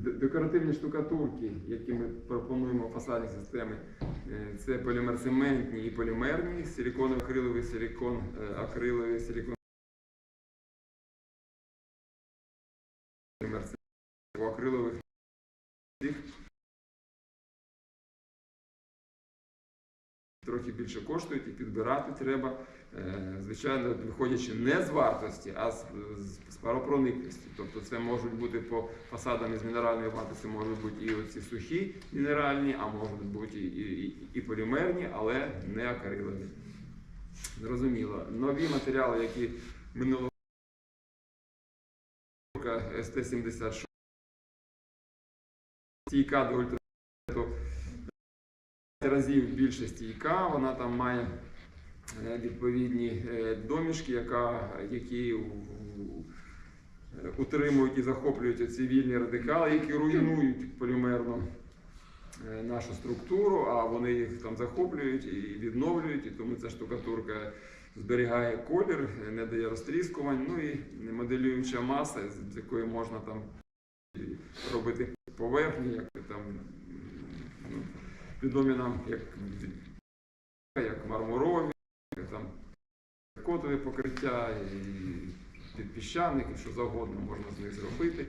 Декоративні штукатурки, які ми пропонуємо в фасадній системі, е, це полімерцементні і полімерні, силіконово-акриловий, силікон, е, акриловий, силікон. у акрилових трохи більше коштують і підбирати треба, звичайно, виходячи не з вартості, а з, з, паропроникності. Тобто це можуть бути по фасадам із мінеральної вати, можуть бути і оці сухі мінеральні, а можуть бути і, і, і, полімерні, але не акрилові. Зрозуміло. Нові матеріали, які минулого року СТ-76 стійка до ультрафіолету разів більше стійка, вона там має е, відповідні е, домішки, яка, які е, утримують і захоплюють ці вільні радикали, які руйнують полімерну е, нашу структуру, а вони їх там захоплюють і відновлюють, і тому ця штукатурка зберігає колір, е, не дає розтріскувань, ну і моделююча маса, з якої можна там робити поверхні, як там ну, відомі нам як, як мармурові, котові покриття, і піщаник, і що завгодно можна з них зробити.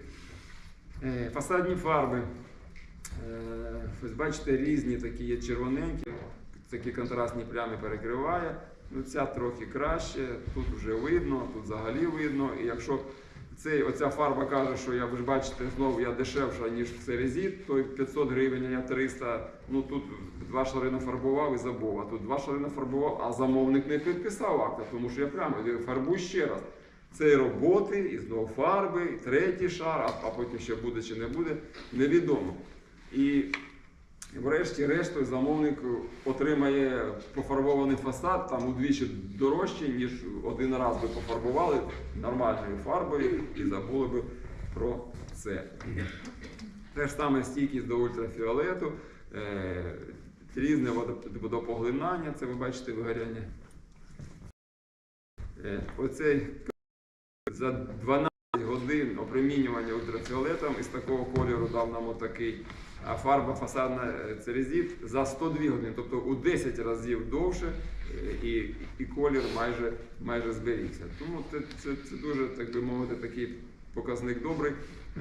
Е, Фасадні фарби. Е, Ось бачите, різні такі є червоненькі, такі контрастні плями перекриває. Ну, ця трохи краще, тут вже видно, тут взагалі видно. І якщо цей, оця фарба каже, що я, ви ж бачите, знову я дешевша, ніж церезіт, то 500 гривень, а я 300, ну тут два шари нафарбував і забув, а тут два шари нафарбував, а замовник не підписав акта, тому що я прямо фарбуй ще раз. Це і роботи, і знову фарби, і третій шар, а потім ще буде чи не буде, невідомо. І врешті-решт замовник отримає пофарбований фасад там удвічі дорожче, ніж один раз би пофарбували нормальною фарбою і забули би про це. Те ж саме стійкість до ультрафіолету, е, різне водо- водопоглинання, це ви бачите вигоряння. Е, Оцей за 12 годин опромінювання ультрафіолетом із такого кольору дав нам отакий. А фарба фасадна е, церезіт за 102 години, тобто у 10 разів довше, е, і, і колір майже, майже зберігся. Тому це, це, це дуже, так би мовити, такий показник добрий.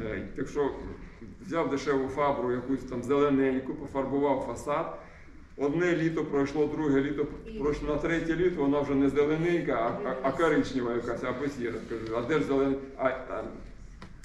Е, Якщо взяв дешеву фабру, якусь там зелененьку, пофарбував фасад. Одне літо пройшло, друге літо пройшло на третє літо, вона вже не зелененька, а, а, а коричнева якась, або сіра. Кажу, а де ж зелена? А, а,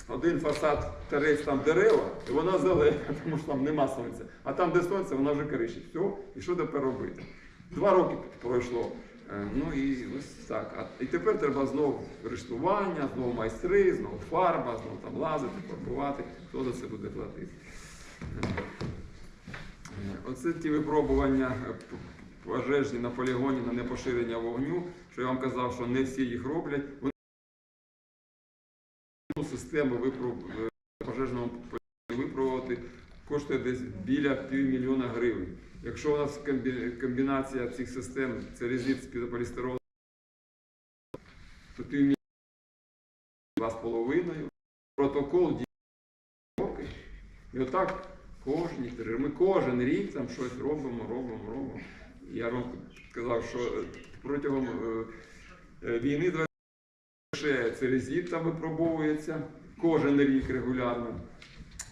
один фасад терець там дерева, і вона зелена, тому що там нема сонця. А там, де сонце, вона вже коричить. Все, і що тепер робити? Два роки пройшло. Е, Ну і ось так. І тепер треба знову рештування, знову майстри, знову фарба, знову там лазити, фарбувати. Хто за це буде платити? Е, Оце ті випробування е, пожежні на полігоні на непоширення вогню, що я вам казав, що не всі їх роблять. Систему випроб- е, пожежного випробувати коштує десь біля півмільйона гривень. Якщо у нас комбінація цих систем це резит з пізополістиролу, то півмільйона два з половиною. Протокол діє роки. І отак кожні три. Ми кожен рік там щось робимо, робимо, робимо. Я вам сказав, що протягом е, е, війни лише церезіт випробовується кожен рік регулярно.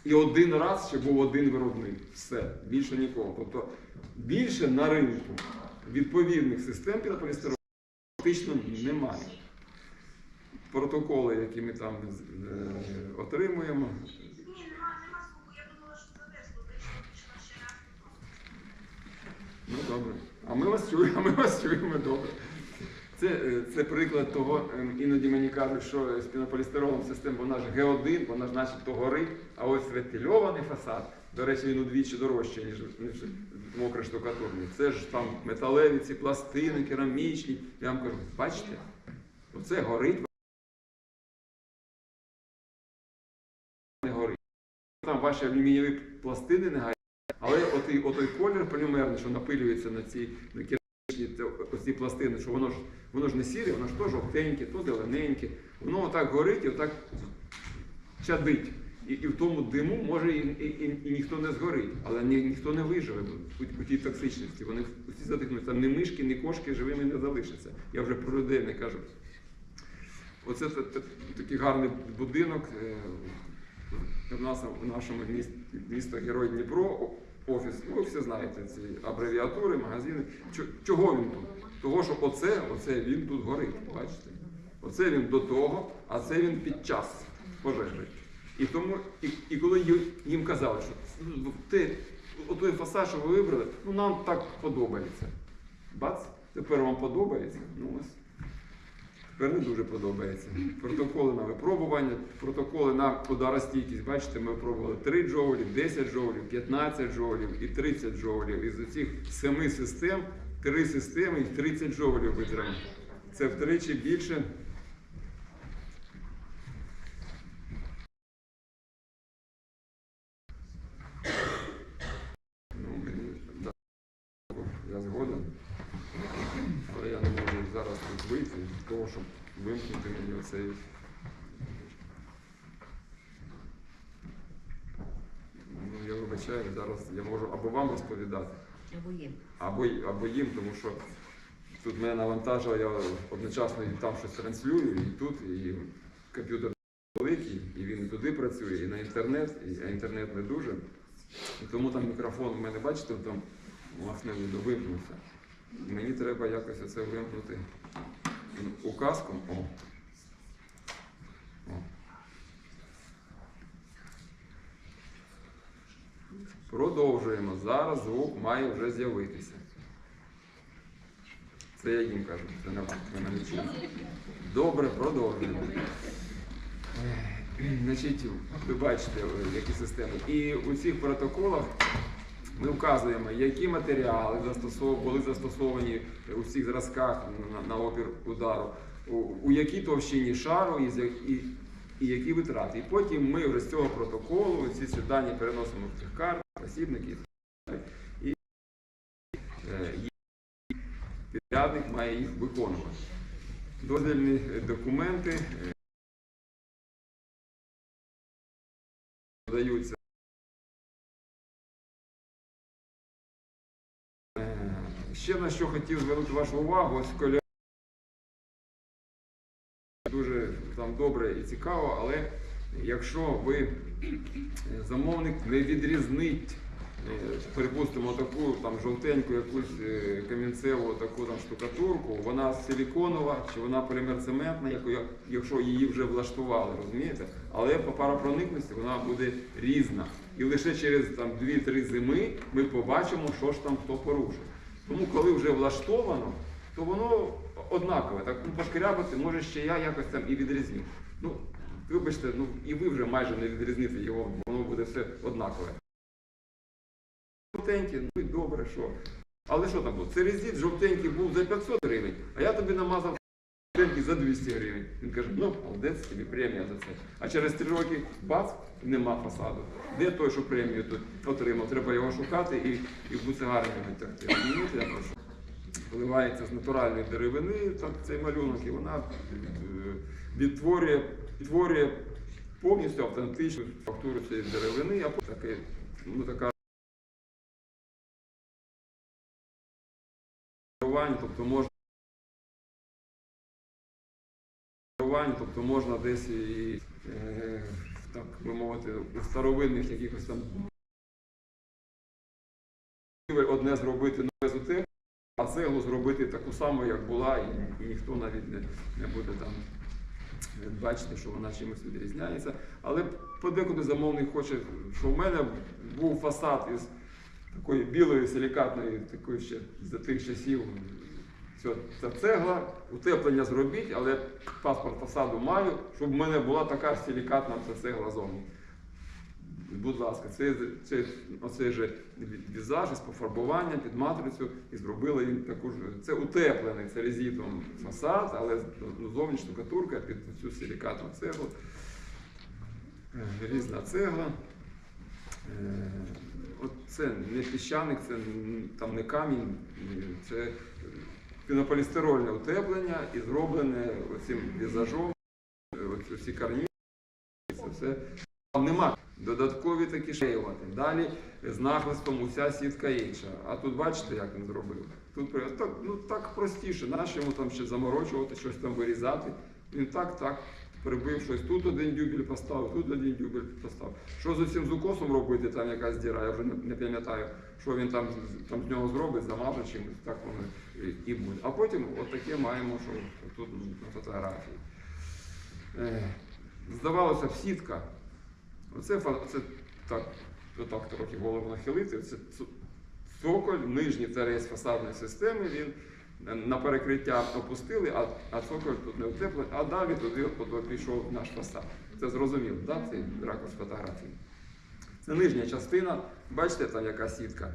І один раз ще був один виробник. Все, більше нікого. Тобто більше на ринку відповідних систем пінополістиролу фактично немає. Протоколи, які ми там е, отримуємо. Ну добре. А ми вас чуємо, а ми вас чуємо добре. Це, е, це приклад того, ем, іноді мені кажуть, що з пінополістиролом система, вона ж Г1, вона ж начебто горить, а ось ветильований фасад, до речі, він удвічі дорожчий, ніж, ніж мокрий штукатурний. Це ж там металеві ці пластини, керамічні. Я вам кажу, бачите, оце горить. Не горить. Там ваші алюмінієві пластини не горять. Але отой, отой колір полімерний, що напилюється на ці на керамічні те- оці пластини, що воно ж воно ж не сіре, воно ж то жовтеньке, то зелененьке. Воно отак горить і отак чадить. І, і в тому диму може і, і, і, і ніхто не згорить, але ні, ніхто не виживе у, у тій токсичності. Вони всі задихнуть. Там ні мишки, ні кошки живими не залишаться. Я вже про людей не кажу. Оце та- та- такий гарний будинок. е, В нас в нашому місті, місто Герой Дніпро, офіс, ну ви всі знаєте ці абревіатури, магазини. Чого він тут? Того, що оце, оце він тут горить. Бачите? Оце він до того, а це він під час пожежі. І тому, і, і коли їм казали, що «Ну, ти, отой фасад, що ви вибрали, ну нам так подобається. Бац, тепер вам подобається. Ну ось. Тепер не дуже подобається. Протоколи на випробування, протоколи на ударостійкість. Бачите, ми пробували 3 джоулів, 10 джоулів, 15 джоулів і 30 джоулів. Із оцих семи систем, три системи і 30 джоулів витримали. Це втричі більше. Ну, мені, да, я згоден. Але я не можу зараз тут вийти від того, щоб вимкнути. Ну, я вибачаю, зараз я можу або вам розповідати, Або є. або, й- або їм, тому що тут мене навантажило, я одночасно і там щось транслюю, і тут, і комп'ютер великий, і він і туди працює, і на інтернет, і, а інтернет не дуже. І тому там мікрофон у мене, бачите, там власне видно, вимкнувся. Мені треба якось оце вимкнути указком. О. Продовжуємо. Зараз звук має вже з'явитися. Це я їм кажу, це не вам, ви чуєте. Добре, продовжуємо. Е, Значить, ви бачите, е, які системи. І у цих протоколах ми вказуємо, які матеріали були застосовані у всіх зразках на, опір удару, у, якій товщині шару і, і, які витрати. І потім ми з цього протоколу ці дані переносимо в цих карт, посібники і е, підрядник має їх виконувати. Дозвільні е, документи е, подаються. Е, Ще на що хотів звернути вашу увагу, ось коля дуже там добре і цікаво, але якщо ви е, замовник не відрізнить, е, припустимо, таку там жовтеньку якусь е, камінцеву таку там штукатурку, вона силіконова чи вона полімерцементна, якщо її вже влаштували, розумієте? Але по паропроникності вона буде різна. І лише через 2-3 зими ми побачимо, що ж там хто порушив. Тому коли вже влаштовано, то воно однакове. Так ну, пошкрябати, може ще я якось там і відрізню. Ну, вибачте, ну і ви вже майже не відрізните його, воно буде все однакове. Жовтенький, ну і добре, що. Але що там було? Це резит жовтенький був за 500 гривень, а я тобі намазав жовтенький за 200 гривень. Він каже, ну, молодець, тобі премія за це. А через 3 роки бац, нема фасаду. Де той, що премію тут отримав? Треба його шукати і, і в буцегарні прошу? Вливається з натуральної деревини, так, цей малюнок, і вона е, відтворює, відтворює повністю автентичну фактуру цієї деревини, а таке, ну, така тобто можна тобто можна десь і е, так би мовити, у старовинних якихось там одне зробити нове утеплення, а цеглу зробити таку саму, як була, і, і ніхто навіть не, не буде там е, бачити, що вона чимось відрізняється. Але подекуди замовник хоче, що в мене був фасад із такої білої силікатної, такої ще за тих часів. Все, це цегла, утеплення зробіть, але паспорт фасаду маю, щоб в мене була така силікатна ця цегла зовні. Будь ласка, це, це, оцей же візаж із пофарбуванням під матрицю і зробили їм таку ж. Це утеплений це резітом фасад, але зовні штукатурка під цю силікатну цеглу. Е, Різна цегла. Е, це не піщаник, це там не камінь, це пінополістирольне утеплення і зроблене цим візажом, оці всі карні, це все там нема. Додаткові такі шеювати. Далі з нахлистом уся сітка інша. А тут бачите, як він зробив? Тут так, ну, так простіше, наш йому там ще заморочувати, щось там вирізати. Він так, так прибив щось. Тут один дюбель поставив, тут один дюбель поставив. Що з цим з укосом робити, там якась діра, я вже не, пам'ятаю, що він там, там з нього зробить, замаже чимось, так воно і- буде. А потім отаке маємо, що тут на фотографії. Е, Здавалося б, сітка. Фа- це так, отак трохи голову нахилити. Це цоколь, нижній торець фасадної системи, він е, на перекриття опустили, а, а цоколь тут не утеплений, а далі туди пішов наш фасад. Це зрозуміло, да? цей ракурс фотографії. Це нижня частина, бачите, там яка сітка.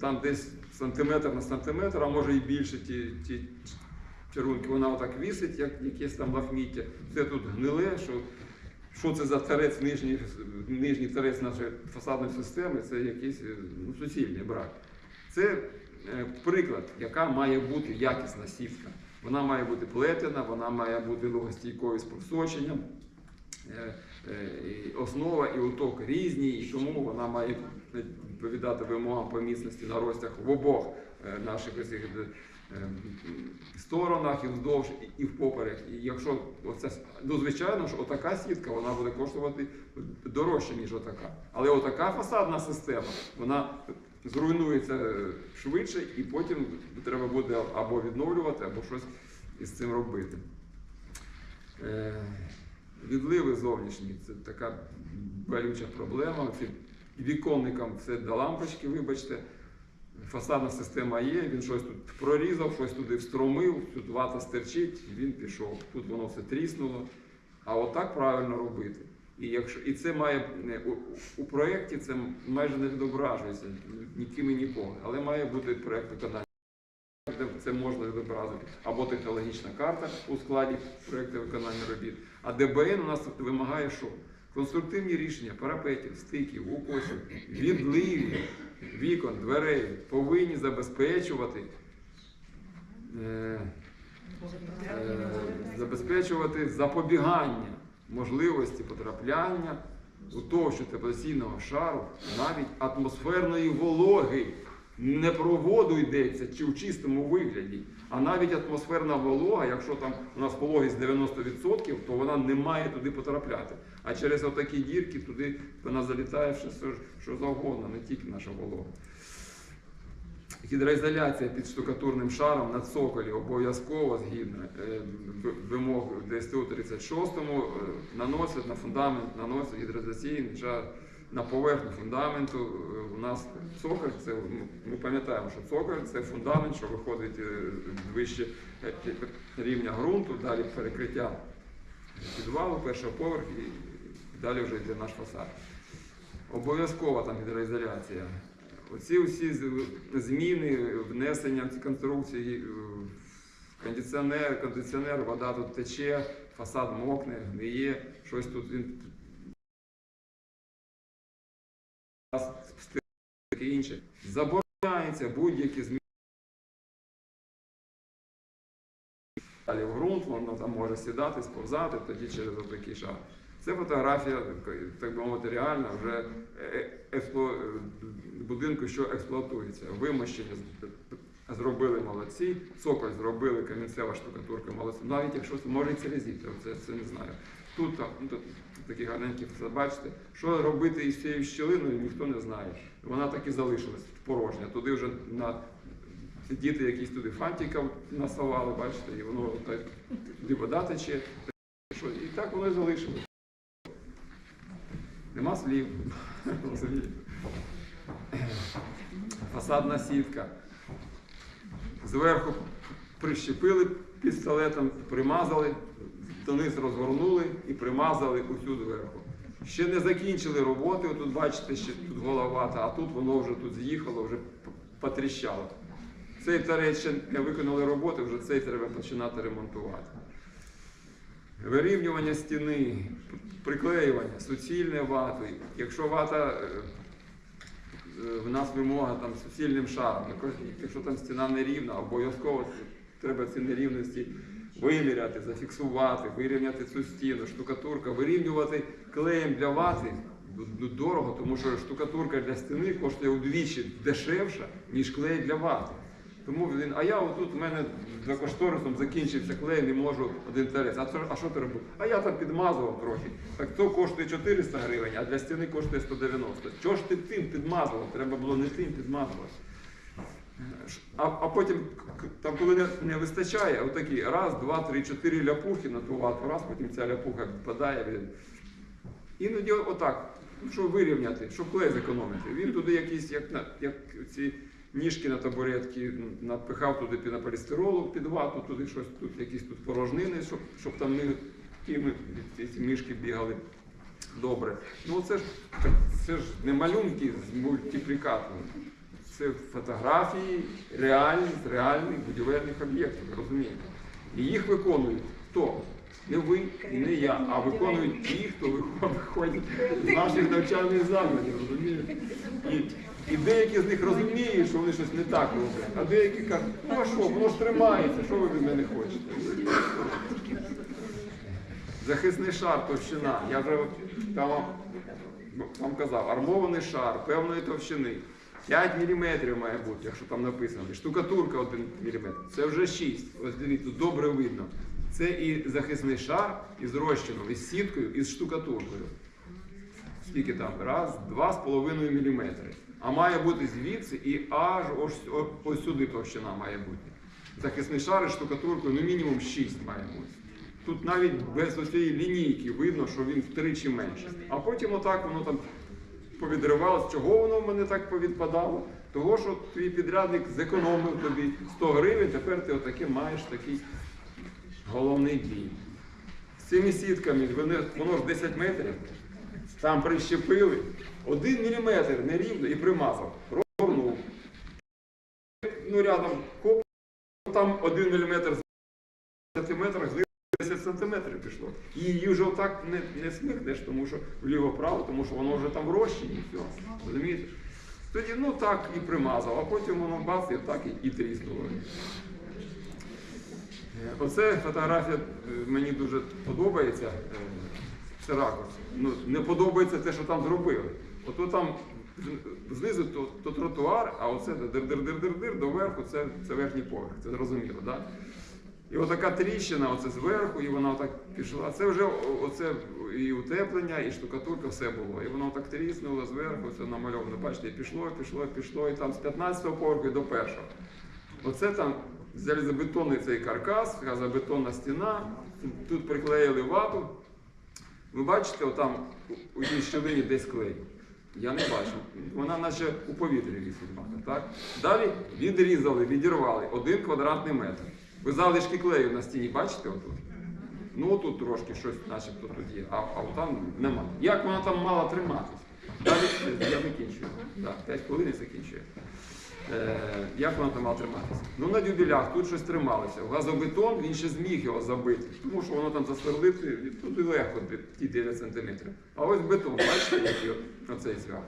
Там десь сантиметр на сантиметр, а може і більше ті, ті чарунки, вона отак вісить, як якесь там лахміття. Це тут гниле, що, що це за тарець, нижній, нижній тарець нашої фасадної системи, це якийсь е, ну, суцільний брак. Це е, приклад, яка має бути якісна сітка. Вона має бути плетена, вона має бути логостійкою з просоченням. Е, основа і уток різні, і тому вона має відповідати вимогам по міцності на ростях в обох наших сторонах і вздовж і- впоперек. І якщо оце, ну, звичайно, що отака сітка вона буде коштувати дорожче, ніж отака. Але отака фасадна система, вона зруйнується е, швидше, і потім треба буде або відновлювати, або щось із цим робити. Е, Відливи зовнішні це така болюча проблема. Віконникам все до лампочки, вибачте. Фасадна система є, він щось тут прорізав, щось туди встромив, тут вата стерчить, він пішов. Тут воно все тріснуло. А отак правильно робити. І, якщо, і це має у, у проєкті це майже не відображується ніким і ніколи, але має бути проєкт виконання. Де Це можна відобразити або технологічна карта у складі проєкту виконання робіт. А ДБН у нас вимагає що? Конструктивні рішення парапетів, стиків, укосів, відливів, вікон, дверей повинні забезпечувати, е, е, забезпечувати запобігання можливості потрапляння у того, що теплоційного шару навіть атмосферної вологи не про воду йдеться чи в чистому вигляді, а навіть атмосферна волога, якщо там у нас вологість 90%, то вона не має туди потрапляти. А через отакі дірки туди вона залітає все, що, завгодно, не тільки наша волога. Гідроізоляція під штукатурним шаром на цоколі обов'язково згідно е, вимог ДСТУ 36 е, наносять на фундамент, наносять гідроізоляційний шар на поверхню фундаменту. Е, У нас цоколь, це ну, ми пам'ятаємо, що цоколь це фундамент, що виходить е, вище е, рівня ґрунту, далі перекриття підвалу, першого поверху і далі вже йде наш фасад. Обов'язкова там гідроізоляція. Оці всі з- зміни, внесення в ці конструкції, кондиціонер, кондиціонер, вода тут тече, фасад мокне, гниє, щось тут він таке інше. Забороняється будь-які зміни. Далі в ґрунт, воно там може сідати, сповзати, тоді через отакий шар. Це фотографія, так би мовити, реальна вже е, експло... е, будинку, що експлуатується. Вимощення зробили молодці, цоколь зробили, камінцева штукатурка молодці. Навіть якщо це може і це це, це не знаю. Тут такі гарненькі фасад, бачите, що робити із цією щілиною, ніхто не знає. Вона так і залишилась порожня. Туди вже на діти якісь туди фантика насували, бачите, і воно так, туди вода тече. І так воно і залишилось. Нема слів. Фасадна сітка. Зверху прищепили пістолетом, примазали, дониз розгорнули і примазали усю зверху. Ще не закінчили роботи, тут бачите, ще тут головата, а тут воно вже тут з'їхало, вже потріщало. Цей тарець ще не виконали роботи, вже цей треба починати ремонтувати. Вирівнювання стіни, приклеювання, суцільне вати. Якщо вата, е, е, в нас вимога там суцільним шаром, якщо там стіна нерівна, обов'язково треба ці нерівності виміряти, зафіксувати, вирівняти цю стіну, штукатурка, вирівнювати клеєм для вати дорого, тому що штукатурка для стіни коштує удвічі дешевша, ніж клей для вати. Тому він, а я отут в мене за кошторисом закінчився клей, не можу один терець. А, а що ти робив? А я там підмазував трохи. Так то коштує 400 гривень, а для стіни коштує 190. Чого ж ти тим підмазував? Треба було не тим підмазувати. А, а потім, там, коли не, не вистачає, отакі раз, два, три, чотири ляпухи на ту вату, раз, потім ця ляпуха впадає. Іноді отак, ну, щоб вирівняти, щоб клей зекономити. Він туди якісь, як, як ці ніжки на табуретки, напихав туди пінополістиролу під вату, туди щось, тут якісь тут порожнини, щоб, щоб там не ті, ці мішки бігали добре. Ну це ж, це ж не малюнки з мультиплікатором. Це фотографії реальних, реальних будівельних об'єктів, розумієте? І їх виконують хто? Не ви і не я, а виконують ті, хто виходить з наших навчальних закладів, розумієте? І, і деякі з них розуміють, що вони щось не так роблять, а деякі кажуть, ну а що, воно ж тримається, що ви від мене хочете? Захисний шар, товщина. Я вже там вам, казав, армований шар певної товщини. 5 мм має бути, якщо там написано. Штукатурка 1 мм. Це вже 6. Ось дивіться, добре видно. Це і захисний шар із розчином, із сіткою, і з штукатуркою. Скільки там? Раз, два з половиною міліметри. А має бути звідси і аж ось, ось сюди товщина має бути. Захисний шар із штукатуркою, ну мінімум 6 має бути. Тут навіть без оцієї лінійки видно, що він втричі менше. А потім отак воно там повідривалось. Чого воно в мене так повідпадало? Того, що твій підрядник зекономив тобі 100 гривень, тепер ти отаке маєш такий головний бій. З цими сітками воно ж 10 метрів, там прищепили, один міліметр нерівно і примазав. Розгорнув. Ну, рядом коп, там один міліметр з 10 метрах, з 10 сантиметрів пішло. І її вже отак не, не смикнеш, тому що вліво-право, тому що воно вже там в розчині все. Розумієте? Тоді ну так і примазав, а потім воно бац, і так і, і тріснуло. Е, Оце фотографія е, мені дуже подобається. е, Це ракурс. Ну, не подобається те, що там зробили. Ото там знизу то, то тротуар, а оце дир-дир-дир-дир-дир доверху це, це верхній поверх. Це зрозуміло? Да? І отака тріщина, оце зверху, і вона отак пішла. Це вже оце і утеплення, і штукатурка, все було. І воно так тріснуло зверху, це намальовано. Бачите, і пішло, пішло, пішло, і там з 15-го поверху і до першого. Оце там залізобетонний цей каркас, газобетонна стіна. Тут приклеїли вату. Ви бачите, отам у- тій щілині десь клей. Я не бачу. Вона наче у повітрі вісить вата, так? Далі відрізали, відірвали один квадратний метр. Ви залишки клею на стіні бачите отут? Ну тут трошки щось начебто тут є, а, а там нема. Як вона там мала триматись? Далі я закінчую. Так, 5 хвилин і закінчую. Е, як вона там мала триматися? Ну на дюбелях тут щось трималося. Газобетон він ще зміг його забити, тому що воно там засверлити туди легко ті 9 сантиметрів. А ось бетон, бачите, от- оцей цвях.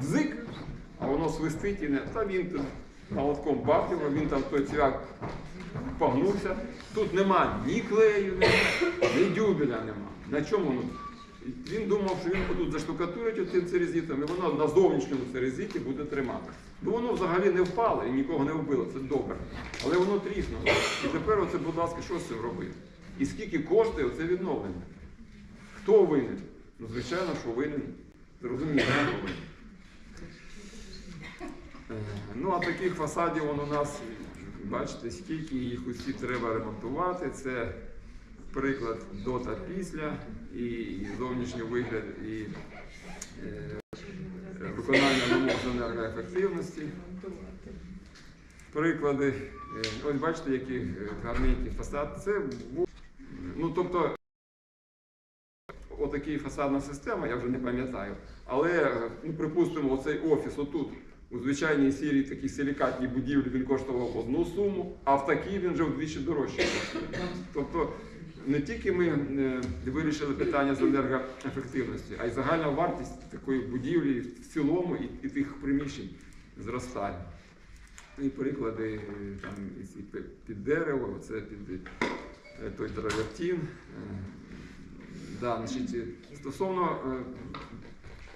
Бзик, а воно свистить і не. Та він тут молотком бах його, він там той цвях погнувся. Тут нема ні клею, ні дюбеля нема. На чому воно? Він думав, що він тут заштукатурить тим церезітом, і воно на зовнішньому церезіті буде тримати. Ну воно взагалі не впало і нікого не вбило, це добре. Але воно тріснуло. І тепер оце, будь ласка, що з цим робити? І скільки коштує оце відновлення? Хто винен? Ну, звичайно, що винен. Зрозуміло, хто винен. Е, Ну, а таких фасадів он у нас, бачите, скільки їх усі треба ремонтувати. Це приклад до та після, і, зовнішній вигляд, і е, виконання вимог з енергоефективності. Приклади. Е, Ось бачите, який е, гарненький фасад. Це був, ну, тобто, отакий фасадна система, я вже не пам'ятаю. Але, ну, припустимо, оцей офіс отут. У звичайній сірій такій силікатній будівлі він коштував одну суму, а в такій він вже вдвічі дорожче. Тобто не тільки ми е, вирішили питання з енергоефективності, а й загальна вартість такої будівлі в цілому і, і тих приміщень зростає. Ну, І приклади е, там під дерево, це під е, той травертін. Да, значить, стосовно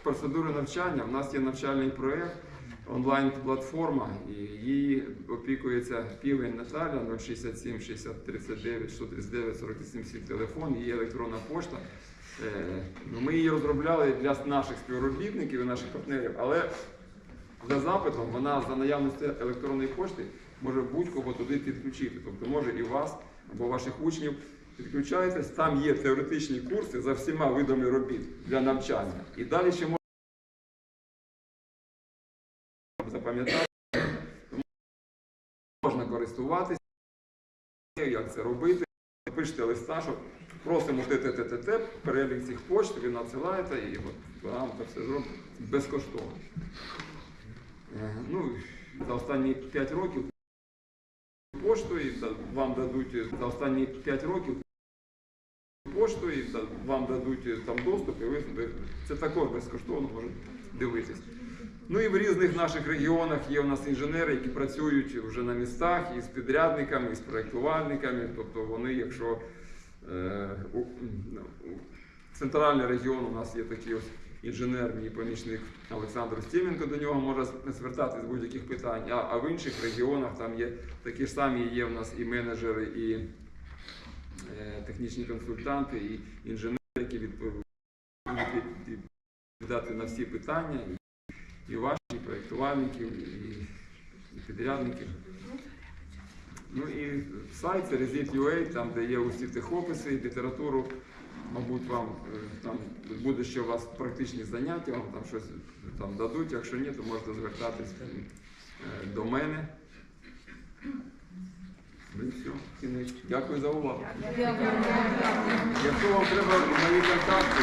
процедури навчання. У нас є навчальний проєкт, онлайн-платформа, і її опікується півень Наталя 067 60 39 139 47 7 телефон, її електронна пошта. Е, ну, Ми її розробляли для наших співробітників і наших партнерів, але за запитом вона за наявності електронної пошти може будь-кого туди підключити. Тобто може і вас або ваших учнів підключайтесь. Там є теоретичні курси за всіма видами робіт для навчання. І далі ще можна запам'ятати, можна користуватися, як це робити. Пишете листа, що просимо ТТТТ, перелік цих почт, ви надсилаєте і вам це все зробить безкоштовно. Е, Ну, за останні 5 років поштою да- вам дадуть за останні 5 років поштою да- вам дадуть е, там доступ, і ви- це також безкоштовно можете дивитись. Ну і в різних наших регіонах є у нас інженери, які працюють вже на містах і з підрядниками, і з проєктувальниками. Тобто вони, якщо е, у, ну, у- центральний регіон у нас є такий ось інженер, мій помічник Олександр Стіменко, до нього може звертатись з будь-яких питань. А, а в інших регіонах там є такі ж самі, є в нас і менеджери, і е, технічні консультанти, і інженери, які відповідають на всі питання, і, і ваші, і проєктувальників, і, і підрядників. Ну і сайт це Resit.ua, там де є усі техописи, літературу. Мабуть, вам е, там буде ще у вас практичні заняття, вам там щось там дадуть. Якщо ні, то можете звертатись е, до мене. Ну і все, кінець. Дякую за увагу. Якщо вам треба мої контакти,